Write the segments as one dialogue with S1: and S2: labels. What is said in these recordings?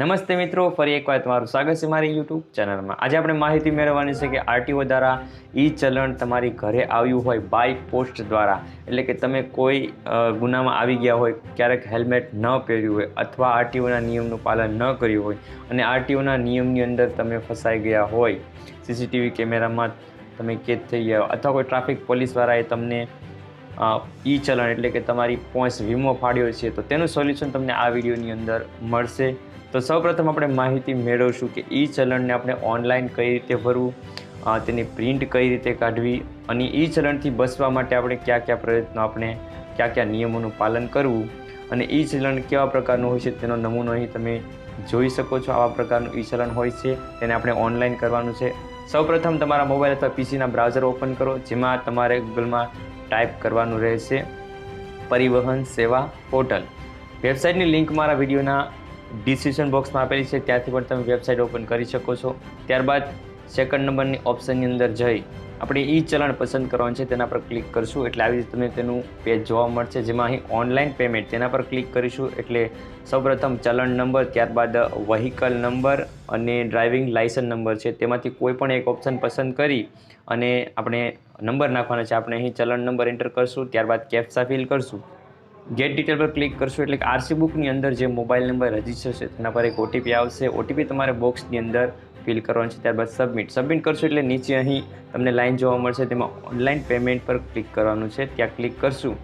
S1: નમસ્તે મિત્રો, ફરી એકવાર તમારું સ્વાગત છે મારી યુટ્યુબ ચેનલમાં. આજે આપણે માહિતી મેળવવાની છે કે આરટીઓ દ્વારા ઈ ચલણ તમારી ઘરે આવ્યું હોય બાય પોસ્ટ દ્વારા. એટલે કે તમે કોઈ ગુનામાં આવી ગયા હોય, ક્યારેક હેલ્મેટ ન પહેર્યું હોય અથવા આરટીઓના નિયમનું પાલન ન કર્યું હોય અને આરટીઓના નિયમની અંદર તમે ફસાઈ ગયા હોય સીસીટીવી કેમેરામાં તમે કેદ થઈ ગયા અથવા કોઈ ટ્રાફિક પોલીસવાળાએ તમને ઈ ચલણ એટલે કે તમારી પોઈન્ટ્સ વીમો ફાડ્યો છે, તો તેનું સોલ્યુશન તમને આ વિડીયોની અંદર મળશે. તો સૌપ્રથમ આપણે માહિતી મેળવશું કે ઈ ચલણને આપણે ઓનલાઈન કઈ રીતે ભરવું તેની પ્રિન્ટ કઈ રીતે કાઢવી અને ઈ ચલણથી બચવા માટે આપણે કયા કયા પ્રયત્નો આપણે કયા કયા નિયમોનું પાલન કરવું અને ઈ ચલણ કેવા પ્રકારનું હોય છે તેનો નમૂનો અહીં તમે જોઈ શકો છો આવા પ્રકારનું ઈ ચલણ હોય છે, તેને આપણે ઓનલાઈન કરવાનું છે. સૌપ્રથમ તમારા મોબાઈલ અથવા પીસીના બ્રાઉઝર ઓપન કરો, જેમાં તમારે ગૂગલમાં ટાઈપ કરવાનું રહેશે પરિવહન સેવા પોર્ટલ વેબસાઇટની લિંક મારા વિડીયોના ડિસ્ક્રિપ્શન બોક્સમાં આપેલી છે, ત્યાંથી પણ તમે વેબસાઇટ ઓપન કરી શકો છો. ત્યારબાદ સેકન્ડ નંબરની ઓપ્શનની અંદર જઈ. આપણે ઈ ચલણ પસંદ કરવાનું છે, તેના પર ક્લિક કરશું. એટલે આવી રીતે તમને તેનું પેજ જોવા મળશે, જેમાં અહીં ઓનલાઈન પેમેન્ટ તેના પર ક્લિક કરીશું. એટલે સૌપ્રથમ ચલણ નંબર, ત્યારબાદ વ્હીકલ નંબર અને ડ્રાઇવિંગ લાઇસન્સ નંબર છે. તેમાંથી કોઈ પણ એક ઓપ્શન પસંદ કરી અને આપણે નંબર નાખવાનો છે, આપણે અહીં ચલણ નંબર એન્ટર કરશું. ત્યારબાદ કેપ્સા ફિલ કરશું. ગેટ ડિટેલ પર ક્લિક કરશું એટલે આરસી બુકની અંદર જે મોબાઈલ નંબર રજિસ્ટર છે, તેના પર એક ઓટીપી આવશે. ઓટીપી તમારે બોક્સની અંદર ફિલ કરવાનું છે, ત્યારબાદ સબમિટ સબમિટ કરશો એટલે નીચે અહીં તમને લાઈન જોવા મળશે, તેમાં ઓનલાઈન પેમેન્ટ પર ક્લિક કરવાનું છે. ત્યાં ક્લિક કરશું,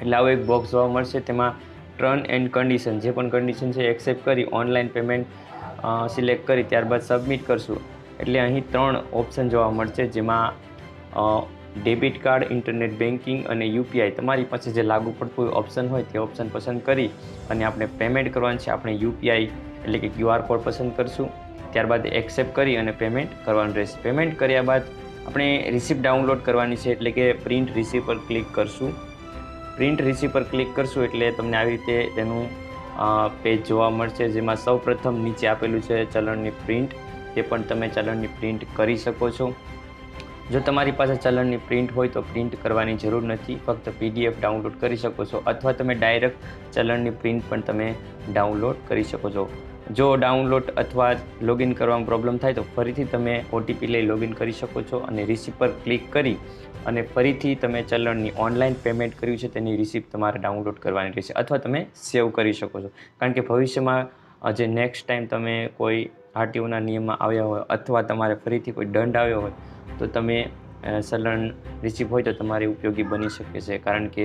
S1: એટલે આવો એક બોક્સ જોવા મળશે. તેમાં ટર્ન એન્ડ કન્ડિશન જે પણ કન્ડિશન છે એક્સેપ્ટ કરી ઓનલાઈન પેમેન્ટ સિલેક્ટ કરી, ત્યારબાદ સબમિટ કરશું. એટલે અહીં ત્રણ ઓપ્શન જોવા મળશે, જેમાં ડેબિટ કાર્ડ, ઇન્ટરનેટ બેન્કિંગ અને યુપીઆઈ તમારી પાસે જે લાગુ પડતું હોય ઓપ્શન હોય તે ઓપ્શન પસંદ કરી અને આપણે પેમેન્ટ કરવાનું છે. આપણે યુપીઆઈ એટલે કે ક્યુઆર કોડ પસંદ કરશું. ત્યારબાદ એક્સેપ્ટ કરી અને પેમેન્ટ કરવાનું રહેશે. પેમેન્ટ કર્યા બાદ આપણે રિસિપ્ટ ડાઉનલોડ કરવાની છે એટલે કે પ્રિન્ટ રિસિપ પર ક્લિક કરશું. પ્રિન્ટ રિસિપ પર ક્લિક કરશું એટલે તમને આવી રીતે તેનું પેજ જોવા મળશે જેમાં સૌ પ્રથમ નીચે આપેલું છે ચલણની પ્રિન્ટ. તે પણ તમે ચલણની પ્રિન્ટ કરી શકો છો. જો તમારી પાસે ચલણની પ્રિન્ટ હોય તો પ્રિન્ટ કરવાની જરૂર નથી. ફક્ત પીડીએફ ડાઉનલોડ કરી શકો છો અથવા તમે ડાયરેક્ટ ચલણની પ્રિન્ટ પણ તમે ડાઉનલોડ કરી શકો છો. જો ડાઉનલોડ અથવા લોગિન કરવામાં પ્રોબ્લેમ થાય તો ફરીથી તમે ઓટીપી લઈ લોગિન કરી શકો છો અને રિસીપ પર ક્લિક કરી અને ફરીથી તમે ચલણની ઓનલાઈન પેમેન્ટ કર્યું છે તેની રિસિપ્ટ તમારે ડાઉનલોડ કરવાની રહેશે અથવા તમે સેવ કરી શકો છો. કારણ કે ભવિષ્યમાં જે નેક્સ્ટ ટાઈમ તમે કોઈ આરટીઓના નિયમમાં આવ્યા હોય અથવા તમારે ફરીથી કોઈ દંડ આવ્યો હોય તો તમે સલણ રિસિપ્ટ હોય તો તમારે ઉપયોગી બની શકે છે. કારણ કે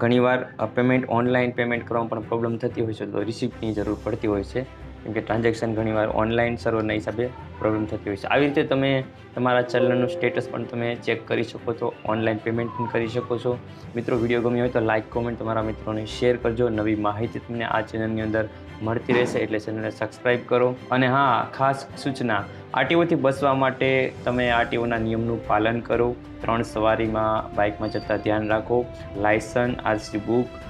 S1: ઘણીવાર પેમેન્ટ ઓનલાઈન પેમેન્ટ કરવામાં પણ પ્રોબ્લેમ થતી હોય છે, તો રિસિપ્ટની જરૂર પડતી હોય છે. કેમ કે ટ્રાન્ઝેક્શન ઘણીવાર ઓનલાઈન સર્વરના હિસાબે પ્રોબ્લેમ થતી હોય છે. આવી રીતે તમે તમારા ચલણનું સ્ટેટસ પણ તમે ચેક કરી શકો છો ઓનલાઈન પેમેન્ટ પણ કરી શકો છો. મિત્રો વીડિયો ગમ્યો હોય તો લાઇક કોમેન્ટ તમારા મિત્રોને શેર કરજો. નવી માહિતી તમને આ ચેનલની અંદર મળતી રહેશે એટલે ચેનલને સબસ્ક્રાઈબ કરો. અને હા, ખાસ સૂચના આરટીઓથી બચવા માટે તમે આરટીઓના નિયમનું પાલન કરો. ત્રણ સવારીમાં બાઇકમાં જતાં ધ્યાન રાખો. લાયસન્સ આરસી બુક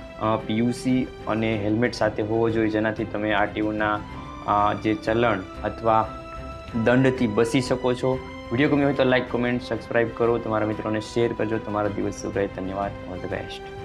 S1: પીયુસી અને હેલ્મેટ સાથે હોવો જોઈએ. જેનાથી તમે આરટીઓના જે ચલણ અથવા દંડથી બચી શકો છો. વીડિયો ગમ્યો હોય તો લાઇક કોમેન્ટ સબસ્ક્રાઈબ કરો. તમારા મિત્રોને શેર કરજો. તમારા દિવસ શુભ રહે ધન્યવાદ. All the best.